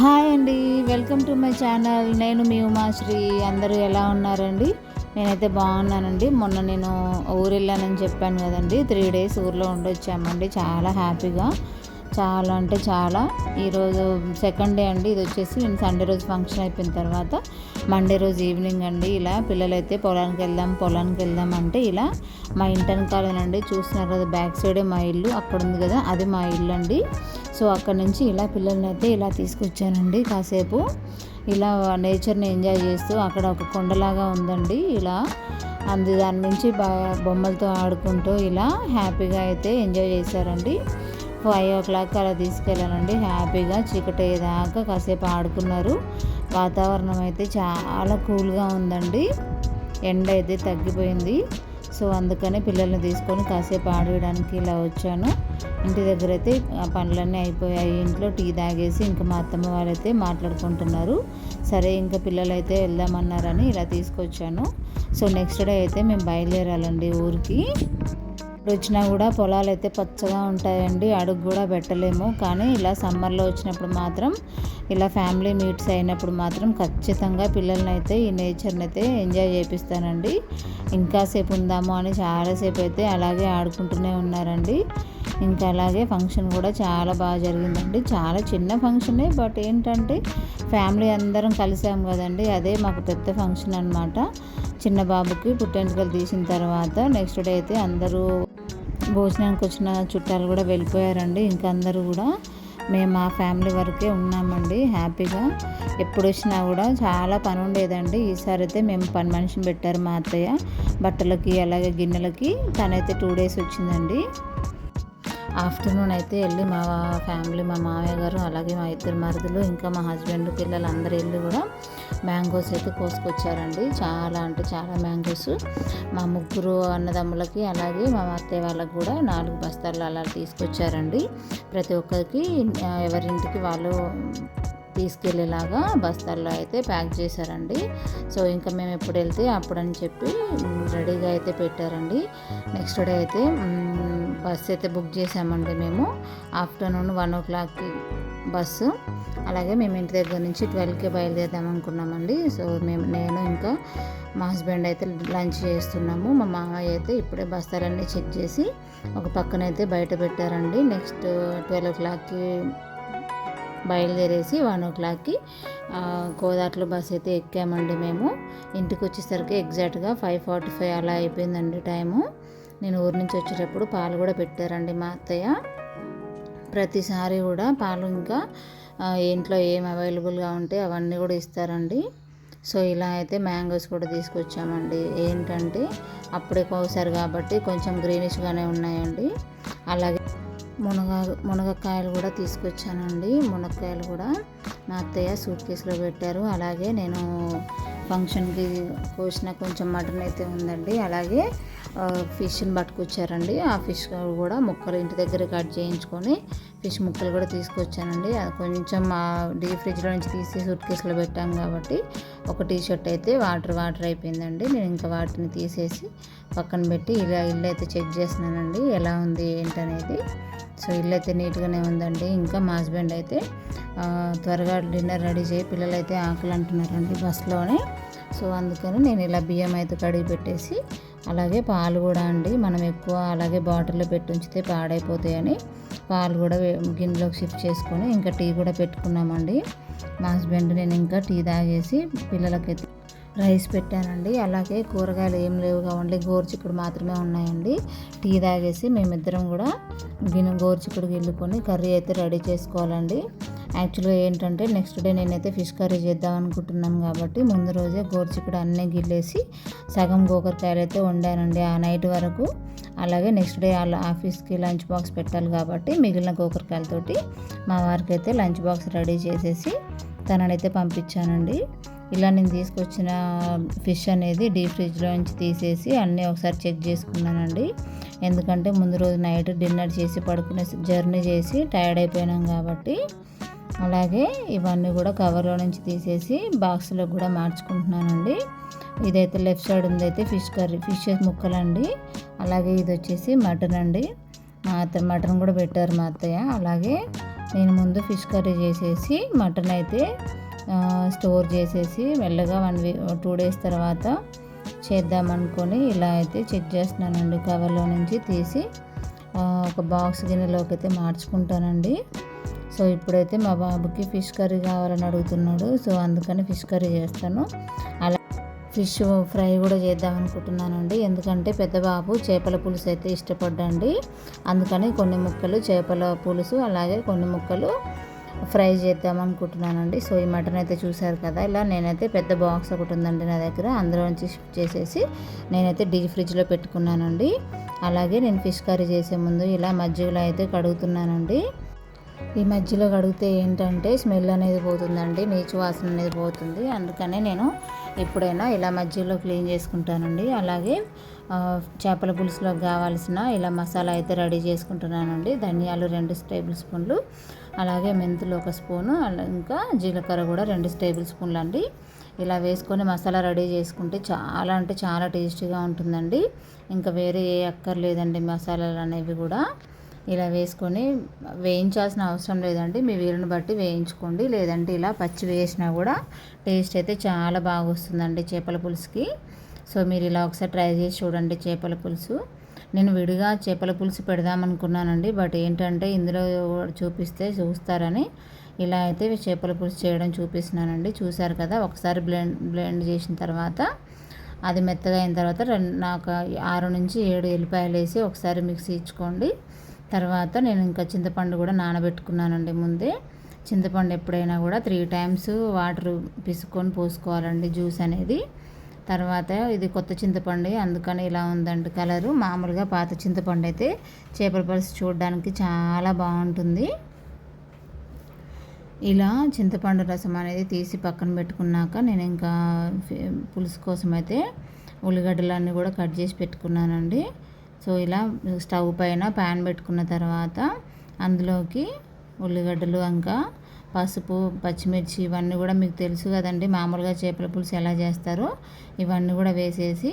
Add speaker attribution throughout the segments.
Speaker 1: Hi అండి welcome to my channel. నేను మీ ఉమాశ్రీ అందరూ ఎలా ఉన్నారండి? నేనైతే బాగున్నానండి. మొన్న నేను ఊరు వెళ్ళానని చెప్పాను కదండి. త్రీ డేస్ ఊర్లో ఉండొచ్చామండి. చాలా హ్యాపీగా. చాలా అంటే చాలా. ఈరోజు సెకండ్ డే అండి ఇది వచ్చేసి సండే రోజు ఫంక్షన్ అయిపోయిన తర్వాత మండే రోజు ఈవినింగ్ అండి ఇలా పిల్లలైతే పొలానికి వెళ్దాం పొలానికి వెళ్దాం అంటే ఇలా మా ఇంటెనకాలేనండి చూస్తున్నారు కదా బ్యాక్ సైడే మా ఇల్లు అక్కడ ఉంది కదా అది మా ఇల్లు అండి. సో అక్కడ నుంచి ఇలా పిల్లల్ని అయితే ఇలా తీసుకొచ్చానండి కాసేపు. ఇలా నేచర్ని ఎంజాయ్ చేస్తూ అక్కడ ఒక కొండలాగా ఉందండి ఇలా. అందు దాని నుంచి బా బొమ్మలతో ఆడుకుంటూ ఇలా హ్యాపీగా అయితే ఎంజాయ్ చేశారండి. ఫైవ్ ఓ క్లాక్ అలా తీసుకెళ్ళానండి. హ్యాపీగా చీకటి అయ్యేదాకా కాసేపు ఆడుకున్నారు. వాతావరణం అయితే చాలా కూల్గా ఉందండి. ఎండ అయితే తగ్గిపోయింది. సో అందుకనే పిల్లల్ని తీసుకొని కాసేపు ఆడడానికి ఇలా వచ్చాను. ఇంటి దగ్గర అయితే పనులన్నీ అయిపోయాయి. ఇంట్లో టీ తాగేసి ఇంకా మా అత్తమ్మ వాళ్ళైతే మాట్లాడుకుంటున్నారు. సరే ఇంకా పిల్లలు అయితే వెళ్దామన్నారని ఇలా తీసుకొచ్చాను. సో నెక్స్ట్ డే అయితే మేము బయలుదేరాలండి ఊరికి. వచ్చినా కూడా పొలాలు అయితే పచ్చగా ఉంటాయండి అడుగు కూడా పెట్టలేము. కానీ ఇలా సమ్మర్లో వచ్చినప్పుడు మాత్రం ఇలా ఫ్యామిలీ మీట్స్ అయినప్పుడు మాత్రం ఖచ్చితంగా పిల్లల్ని అయితే ఈ నేచర్ని అయితే ఎంజాయ్ చేపిస్తానండి. ఇంకాసేపు ఉందాము అని చాలాసేపు అయితే అలాగే ఆడుకుంటూనే ఉన్నారండి. ఇంకా అలాగే ఫంక్షన్ కూడా చాలా బాగా జరిగిందండి. చాలా చిన్న ఫంక్షనే బట్ ఏంటంటే ఫ్యామిలీ అందరం కలిసాం కదండి. అదే మాకు పెద్ద ఫంక్షన్ అనమాట చిన్న బాబుకి పుట్టెంటుకలు తీసిన తర్వాత నెక్స్ట్ డే అయితే అందరూ భోజనానికి వచ్చిన చుట్టాలు కూడా వెళ్ళిపోయారండి. ఇంకా అందరూ కూడా మేము మా ఫ్యామిలీ వరకే ఉన్నామండి హ్యాపీగా. ఎప్పుడు వచ్చినా కూడా చాలా పని ఉండేదండి. ఈసారి అయితే మేము పని మనిషిని పెట్టారు మా అత్తయ్య. బట్టలకి అలాగే గిన్నెలకి. తనైతే టూ డేస్ వచ్చిందండి. ఆఫ్టర్నూన్ అయితే వెళ్ళి మా ఫ్యామిలీ మా మామయ్య గారు అలాగే మా ఇద్దరు మరుదులు ఇంకా మా హస్బెండ్ పిల్లలు అందరు వెళ్ళి కూడా మ్యాంగోస్ అయితే కోసుకొచ్చారండి. చాలా అంటే చాలా మ్యాంగోస్. మా ముగ్గురు అన్నదమ్ములకి అలాగే మా అత్తయ్య వాళ్ళకి కూడా నాలుగు బస్తాలు అలా తీసుకొచ్చారండి. ప్రతి ఒక్కరికి ఎవరింటికి వాళ్ళు తీసుకెళ్ళేలాగా బస్తాల్లో అయితే ప్యాక్ చేశారండి. సో ఇంకా మేము ఎప్పుడు వెళ్తే అప్పుడు అని చెప్పి రెడీగా అయితే పెట్టారండి. నెక్స్ట్ డే అయితే బస్ అయితే బుక్ చేసామండి మేము. ఆఫ్టర్నూన్ వన్ ఓ క్లాక్కి బస్సు. అలాగే మేము ఇంటి దగ్గర నుంచి ట్వెల్వ్కి బయలుదేరదాం అనుకున్నామండి. సో మేము నేను ఇంకా మా హస్బెండ్ అయితే లంచ్ చేస్తున్నాము. మా మామయ్య అయితే ఇప్పుడే బస్తాలన్నీ చెక్ చేసి ఒక పక్కనైతే బయట పెట్టారండి. నెక్స్ట్ ట్వెల్వ్ ఓ క్లాక్కి బయలుదేరేసి వన్ ఓ క్లాక్కి గోదాట్లో బస్ అయితే ఎక్కామండి మేము. ఇంటికి వచ్చేసరికి ఎగ్జాక్ట్గా ఫైవ్ ఫార్టీ ఫైవ్ అలా అయిపోయిందండి టైము. నేను ఊరి నుంచి వచ్చేటప్పుడు పాలు కూడా పెట్టారండి మా అత్తయ్య. ప్రతిసారి కూడా పాలు ఇంకా ఇంట్లో ఏం అవైలబుల్గా ఉంటే అవన్నీ కూడా ఇస్తారండి. సో ఇలా అయితే మ్యాంగోస్ కూడా తీసుకొచ్చామండి. ఏంటంటే అప్పుడే కోసారు కాబట్టి కొంచెం గ్రీనిష్గానే ఉన్నాయండి. అలాగే మునగ మునగకాయలు కూడా తీసుకొచ్చానండి. మునక్కాయలు కూడా మా అత్తయ్య సూట్ కేసులో పెట్టారు. అలాగే నేను ఫంక్షన్కి కోసిన కొంచెం మటన్ అయితే ఉందండి. అలాగే ఫిష్ని పట్టుకొచ్చారండి. ఆ ఫిష్ కూడా ముక్కలు ఇంటి దగ్గర కట్ చేయించుకొని ఫిష్ ముక్కలు కూడా తీసుకొచ్చానండి. అది కొంచెం డీ ఫ్రిడ్జ్లో నుంచి తీసి సూట్ కేసులో పెట్టాం కాబట్టి ఒక టీ షర్ట్ అయితే వాటర్ వాటర్ అయిపోయిందండి. నేను ఇంకా వాటిని తీసేసి పక్కన పెట్టి ఇలా ఇల్లు అయితే చెక్ చేస్తున్నానండి. ఎలా ఉంది ఏంటనేది. సో ఇల్లు అయితే నీట్గానే ఉందండి. ఇంకా మా హస్బెండ్ అయితే త్వరగా డిన్నర్ రెడీ చేయి పిల్లలు అయితే ఆకలి అంటున్నారండి బస్సులోనే సో అందుకని నేను ఇలా బియ్యం అయితే కడిగి పెట్టేసి అలాగే పాలు కూడా అండి మనం ఎక్కువ అలాగే బాటిల్లో పెట్టి ఉంచితే పాడైపోతాయని పాలు కూడా గిన్నెలోకి షిఫ్ట్ చేసుకొని ఇంకా టీ కూడా పెట్టుకున్నామండి. మా హస్బెండ్ నేను ఇంకా టీ తాగేసి పిల్లలకైతే రైస్ పెట్టానండి. అలాగే కూరగాయలు ఏం లేవుగా ఓన్లీ గోరుచిక్కుడు మాత్రమే ఉన్నాయండి. టీ తాగేసి మేమిద్దరం కూడా గిన్నె గోరుచిక్కుడు గిల్లుకొని కర్రీ అయితే రెడీ చేసుకోవాలండి. యాక్చువల్గా ఏంటంటే నెక్స్ట్ డే నేనైతే ఫిష్ కర్రీ చేద్దాం అనుకుంటున్నాను కాబట్టి ముందు రోజే గోరుచిక్కుడు అన్నీ గిల్లేసి సగం గోకరకాయలు అయితే వండానండి ఆ నైట్ వరకు. అలాగే నెక్స్ట్ డే వాళ్ళ ఆఫీస్కి లంచ్ బాక్స్ పెట్టాలి కాబట్టి మిగిలిన గోకరకాయలతోటి మా వారికి అయితే లంచ్ బాక్స్ రెడీ చేసేసి తననైతే పంపించానండి. ఇలా నేను తీసుకొచ్చిన ఫిష్ అనేది డీప్ ఫ్రిడ్జ్లో నుంచి తీసేసి అన్నీ ఒకసారి చెక్ చేసుకున్నానండి. ఎందుకంటే ముందు రోజు నైట్ డిన్నర్ చేసి పడుకునే జర్నీ చేసి టైర్డ్ అయిపోయినాం కాబట్టి అలాగే ఇవన్నీ కూడా కవర్లో నుంచి తీసేసి బాక్స్లో కూడా మార్చుకుంటున్నానండి. ఇదైతే లెఫ్ట్ సైడ్ ఉందైతే ఫిష్ కర్రీ ఫిష్ ముక్కలండి. అలాగే ఇది వచ్చేసి మటన్ అండి. మా అత్త మటన్ కూడా పెట్టారు మా అత్తయ్య. అలాగే నేను ముందు ఫిష్ కర్రీ చేసేసి మటన్ అయితే స్టోర్ చేసేసి మెల్లగా వన్ వీ టూ డేస్ తర్వాత చేద్దామనుకొని ఇలా అయితే చెక్ చేస్తున్నానండి. కవర్లో నుంచి తీసి ఒక బాక్స్ గిన్నెలోకి అయితే మార్చుకుంటానండి. సో ఇప్పుడైతే మా బాబుకి ఫిష్ కర్రీ కావాలని అడుగుతున్నాడు. సో అందుకని ఫిష్ కర్రీ చేస్తాను. అలా ఫిష్ ఫ్రై కూడా చేద్దాం అనుకుంటున్నానండి. ఎందుకంటే పెద్ద బాబు చేపల పులుసు అయితే ఇష్టపడ్డండి. అందుకని కొన్ని ముక్కలు చేపల పులుసు అలాగే కొన్ని ముక్కలు ఫ్రై చేద్దాం అనుకుంటున్నానండి. సో ఈ మటన్ అయితే చూసారు కదా ఇలా నేనైతే పెద్ద బాక్స్ ఒకటి ఉందండి నా దగ్గర. అందులో నుంచి షిఫ్ట్ చేసేసి నేనైతే డీప్ ఫ్రిడ్జ్లో పెట్టుకున్నానండి. అలాగే నేను ఫిష్ కర్రీ చేసే ముందు ఇలా మజ్జిగలో అయితే కడుగుతున్నానండి. ఈ మధ్యలో కడిగితే ఏంటంటే స్మెల్ అనేది పోతుందండి నీచు వాసన అనేది పోతుంది. అందుకనే నేను ఎప్పుడైనా ఇలా మధ్యలో క్లీన్ చేసుకుంటానండి. అలాగే చేపల పులుసులోకి కావాల్సిన ఇలా మసాలా అయితే రెడీ చేసుకుంటున్నానండి. ధనియాలు రెండు టేబుల్ స్పూన్లు అలాగే మెంతులు ఒక స్పూను ఇంకా జీలకర్ర కూడా రెండు టేబుల్ స్పూన్లు అండి ఇలా వేసుకొని మసాలా రెడీ చేసుకుంటే చాలా అంటే చాలా టేస్టీగా ఉంటుందండి. ఇంకా వేరే ఏ అక్కర్లేదండి మసాలాలు అనేవి కూడా. ఇలా వేసుకొని వేయించాల్సిన అవసరం లేదండి. మీ వీలుని బట్టి వేయించుకోండి. లేదంటే ఇలా పచ్చి వేసినా కూడా టేస్ట్ అయితే చాలా బాగా వస్తుందండి చేపల పులుసుకి. సో మీరు ఇలా ఒకసారి ట్రై చేసి చూడండి చేపల పులుసు. నేను విడిగా చేపల పులుసు పెడదామనుకున్నానండి. బట్ ఏంటంటే ఇందులో చూపిస్తే చూస్తారని ఇలా అయితే చేపల పులుసు చేయడం చూపిస్తున్నానండి. చూశారు కదా ఒకసారి బ్లెండ్ బ్లెండ్ చేసిన తర్వాత అది మెత్తగా అయిన తర్వాత రెండు నాకు ఆరు నుంచి ఏడు ఎల్లిపాయలు వేసి ఒకసారి మిక్సీ ఇచ్చుకోండి. తర్వాత నేను ఇంకా చింతపండు కూడా నానబెట్టుకున్నానండి ముందే. చింతపండు ఎప్పుడైనా కూడా త్రీ టైమ్స్ వాటర్ పిసుకొని పోసుకోవాలండి జ్యూస్ అనేది. తర్వాత ఇది కొత్త చింతపండు అందుకని ఇలా ఉందండి కలరు. మామూలుగా పాత చింతపండు అయితే చేపల పులుసు చూడడానికి చాలా బాగుంటుంది. ఇలా చింతపండు రసం అనేది తీసి పక్కన పెట్టుకున్నాక నేను ఇంకా పులుసు కోసం అయితే ఉల్లిగడ్డలన్నీ కూడా కట్ చేసి పెట్టుకున్నానండి. సో ఇలా స్టవ్ పైన ప్యాన్ పెట్టుకున్న తర్వాత అందులోకి ఉల్లిగడ్డలు ఇంకా పసుపు పచ్చిమిర్చి ఇవన్నీ కూడా మీకు తెలుసు కదండి. మామూలుగా చేపల పులుసు ఎలా చేస్తారో ఇవన్నీ కూడా వేసేసి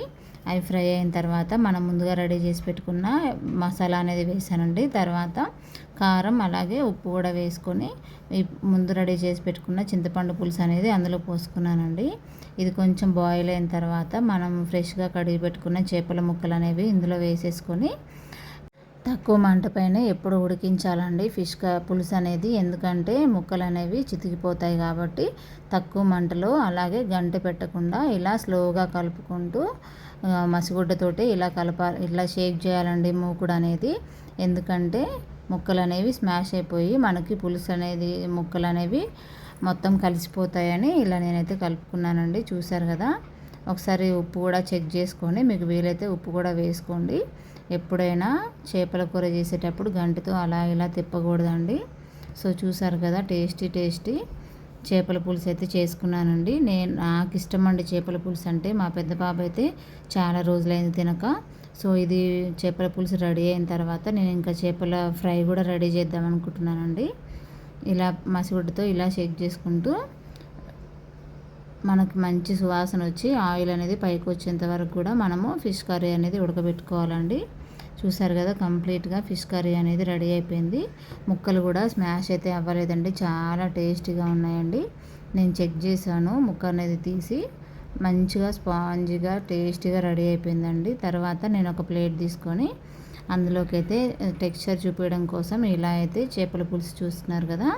Speaker 1: అవి ఫ్రై అయిన తర్వాత మనం ముందుగా రెడీ చేసి పెట్టుకున్న మసాలా అనేది వేసానండి. తర్వాత కారం అలాగే ఉప్పు కూడా వేసుకొని ముందు రెడీ చేసి పెట్టుకున్న చింతపండు పులుసు అనేది అందులో పోసుకున్నానండి. ఇది కొంచెం బాయిల్ అయిన తర్వాత మనం ఫ్రెష్గా కడిగి పెట్టుకున్న చేపల ముక్కలు అనేవి ఇందులో వేసేసుకొని తక్కువ మంట పైన ఎప్పుడు ఉడికించాలండి. ఫిష్ పులుసు అనేది ఎందుకంటే ముక్కలు అనేవి చితికిపోతాయి కాబట్టి తక్కువ మంటలో అలాగే గంట పెట్టకుండా ఇలా స్లోగా కలుపుకుంటూ మసిగుడ్డతోటి ఇలా కలపాలి. ఇలా షేక్ చేయాలండి మూకుడు అనేది. ఎందుకంటే ముక్కలు అనేవి స్మాష్ అయిపోయి మనకి పులుసు అనేది ముక్కలు అనేవి మొత్తం కలిసిపోతాయని ఇలా నేనైతే కలుపుకున్నానండి. చూసారు కదా? ఒకసారి ఉప్పు కూడా చెక్ చేసుకొని మీకు వీలైతే ఉప్పు కూడా వేసుకోండి. ఎప్పుడైనా చేపల కూర చేసేటప్పుడు గంటతో అలా ఇలా తిప్పకూడదండి. సో చూసారు కదా టేస్టీ టేస్టీ చేపల పులుసు అయితే చేసుకున్నానండి. నేను నాకు ఇష్టం అండి చేపల పులుసు అంటే మా పెద్ద బాబు అయితే చాలా రోజులైంది తినక. సో ఇది చేపల పులుసు రెడీ అయిన తర్వాత నేను ఇంకా చేపల ఫ్రై కూడా రెడీ చేద్దాం అనుకుంటున్నానండి ఇలా మసిగుడ్డతో ఇలా షేక్ చేసుకుంటూ మనకు మంచి సువాసన వచ్చి ఆయిల్ అనేది పైకి వచ్చేంత వరకు కూడా మనము ఫిష్ కర్రీ అనేది ఉడకబెట్టుకోవాలండి. చూసారు కదా కంప్లీట్గా ఫిష్ కర్రీ అనేది రెడీ అయిపోయింది. ముక్కలు కూడా స్మాష్ అయితే అవ్వలేదండి. చాలా టేస్టీగా ఉన్నాయండి. నేను చెక్ చేశాను ముక్క అనేది తీసి మంచిగా స్పాంజిగా టేస్టీగా రెడీ అయిపోయిందండి. తర్వాత నేను ఒక ప్లేట్ తీసుకొని అందులోకి అయితే టెక్స్చర్ చూపించడం కోసం ఇలా అయితే చేపల పులుసు చూస్తున్నారు కదా.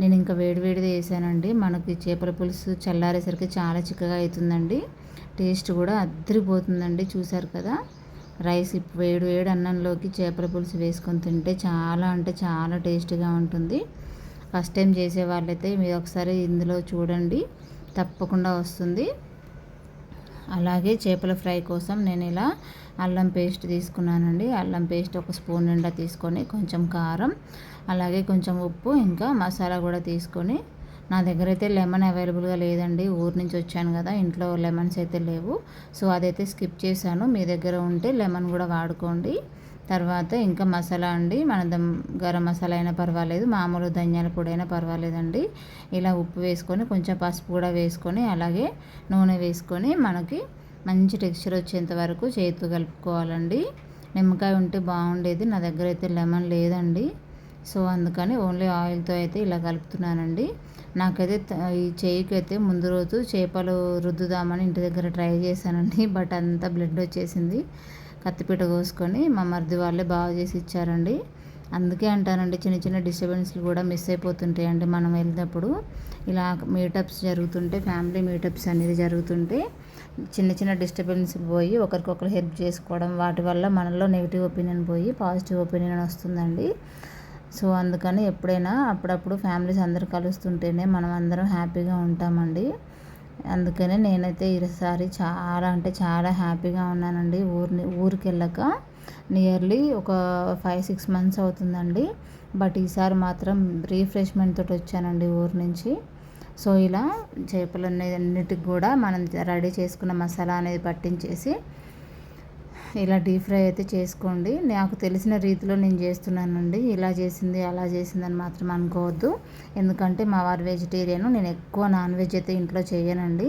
Speaker 1: నేను ఇంకా వేడివేడిది వేసానండి. మనకి చేపల పులుసు చల్లారేసరికి చాలా చిక్కగా అవుతుందండి టేస్ట్ కూడా అద్దరిపోతుందండి చూసారు కదా. రైస్ వేడి వేడి అన్నంలోకి చేపల పులుసు వేసుకొని తింటే చాలా అంటే చాలా టేస్టీగా ఉంటుంది. ఫస్ట్ టైం చేసే వాళ్ళైతే మీరు ఒకసారి ఇందులో చూడండి తప్పకుండా వస్తుంది. అలాగే చేపల ఫ్రై కోసం నేను ఇలా అల్లం పేస్ట్ తీసుకున్నానండి. అల్లం పేస్ట్ ఒక స్పూన్ నిండా తీసుకొని కొంచెం కారం అలాగే కొంచెం ఉప్పు ఇంకా మసాలా కూడా తీసుకొని నా దగ్గర అయితే లెమన్ అవైలబుల్గా లేదండి. ఊరు నుంచి వచ్చాను కదా ఇంట్లో లెమన్స్ అయితే లేవు. సో అదైతే స్కిప్ చేశాను. మీ దగ్గర ఉంటే లెమన్ కూడా వాడుకోండి. తర్వాత ఇంకా మసాలా అండి. మన గరం మసాలా అయినా పర్వాలేదు మామూలు ధనియాల పొడి అయినా పర్వాలేదండి. ఇలా ఉప్పు వేసుకొని కొంచెం పసుపు కూడా వేసుకొని అలాగే నూనె వేసుకొని మనకి మంచి టెక్స్చర్ వచ్చేంత వరకు చేతు కలుపుకోవాలండి. నిమ్మకాయ ఉంటే బాగుండేది నా దగ్గర అయితే లెమన్ లేదండి. సో అందుకని ఓన్లీ ఆయిల్తో అయితే ఇలా కలుపుతున్నానండి. నాకైతే ఈ చేయికి అయితే ముందు రోజు చేపలు రుద్దుదామని ఇంటి దగ్గర ట్రై చేశానండి బట్ అంతా బ్లడ్ వచ్చేసింది. కత్తిపీట కోసుకొని మా మరిది వాళ్ళే బాగా చేసి ఇచ్చారండి. అందుకే అంటానండి చిన్న చిన్న డిస్టర్బెన్స్లు కూడా మిస్ అయిపోతుంటాయండి మనం వెళ్ళినప్పుడు. ఇలా మీటప్స్ జరుగుతుంటే ఫ్యామిలీ మీటప్స్ అనేది జరుగుతుంటే చిన్న చిన్న డిస్టర్బెన్స్ పోయి ఒకరికొకరు హెల్ప్ చేసుకోవడం వాటి వల్ల మనలో నెగిటివ్ ఒపీనియన్ పోయి పాజిటివ్ ఒపీనియన్ వస్తుందండి. సో అందుకని ఎప్పుడైనా అప్పుడప్పుడు ఫ్యామిలీస్ అందరు కలుస్తుంటేనే మనం అందరం హ్యాపీగా ఉంటామండి. అందుకనే నేనైతే ఈసారి చాలా అంటే చాలా హ్యాపీగా ఉన్నానండి. ఊరిని ఊరికి వెళ్ళాక నియర్లీ ఒక ఫైవ్ సిక్స్ మంత్స్ అవుతుందండి. బట్ ఈసారి మాత్రం రీఫ్రెష్మెంట్ తోటి వచ్చానండి ఊరి నుంచి. సో ఇలా చేపలు అన్నిటికి కూడా మనం రెడీ చేసుకున్న మసాలా అనేది పట్టించేసి ఇలా డీప్ ఫ్రై అయితే చేసుకోండి. నాకు తెలిసిన రీతిలో నేను చేస్తున్నానండి. ఇలా చేసింది అలా చేసిందని మాత్రం అనుకోవద్దు. ఎందుకంటే మా వారు వెజిటేరియన్ నేను ఎక్కువ నాన్ వెజ్ అయితే ఇంట్లో చేయనండి.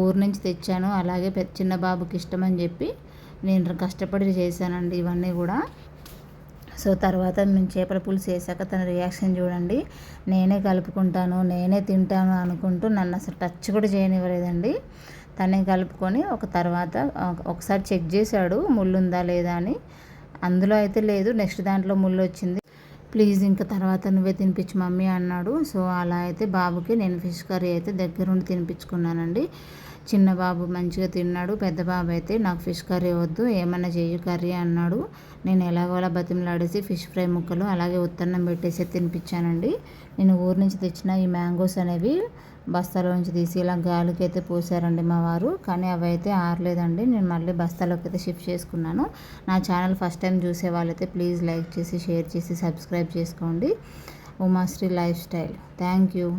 Speaker 1: ఊరు నుంచి తెచ్చాను. అలాగే చిన్న బాబుకి ఇష్టం అని చెప్పి నేను కష్టపడి చేశానండి ఇవన్నీ కూడా. సో తర్వాత మేము చేపల పులుసు వేసాక తన రియాక్షన్ చూడండి. నేనే కలుపుకుంటాను నేనే తింటాను అనుకుంటూ నన్ను అసలు టచ్ కూడా చేయనివ్వలేదండి. తనే కలుపుకొని ఒక తర్వాత ఒకసారి చెక్ చేశాడు ముళ్ళు ఉందా లేదా అని. అందులో అయితే లేదు నెక్స్ట్ దాంట్లో ముళ్ళు వచ్చింది ప్లీజ్ ఇంకా తర్వాత నువ్వే తినిపించు మమ్మీ అన్నాడు. సో అలా అయితే బాబుకి నేను ఫిష్ కర్రీ అయితే దగ్గరుండి తినిపించుకున్నానండి. చిన్న బాబు మంచిగా తిన్నాడు పెద్ద బాబు అయితే నాకు ఫిష్ కర్రీ వద్దు ఏమన్నా చెయ్యి కర్రీ అన్నాడు. నేను ఎలాగోలా బతిమలాడేసి ఫిష్ ఫ్రై ముక్కలు అలాగే ఉత్తన్నం పెట్టేసి తినిపించానండి. నేను ఊరు నుంచి తెచ్చిన ఈ మ్యాంగోస్ అనేవి బస్తాలోంచి తీసి ఇలా గాలికి అయితే పోసారండి మా వారు. కానీ అవి అయితే ఆరలేదండి. నేను మళ్ళీ బస్తాలోకి అయితే షిఫ్ట్ చేసుకున్నాను. నా ఛానల్ ఫస్ట్ టైం చూసే వాళ్ళైతే ప్లీజ్ లైక్ చేసి షేర్ చేసి సబ్స్క్రైబ్ చేసుకోండి. Umasri life style. Thank you.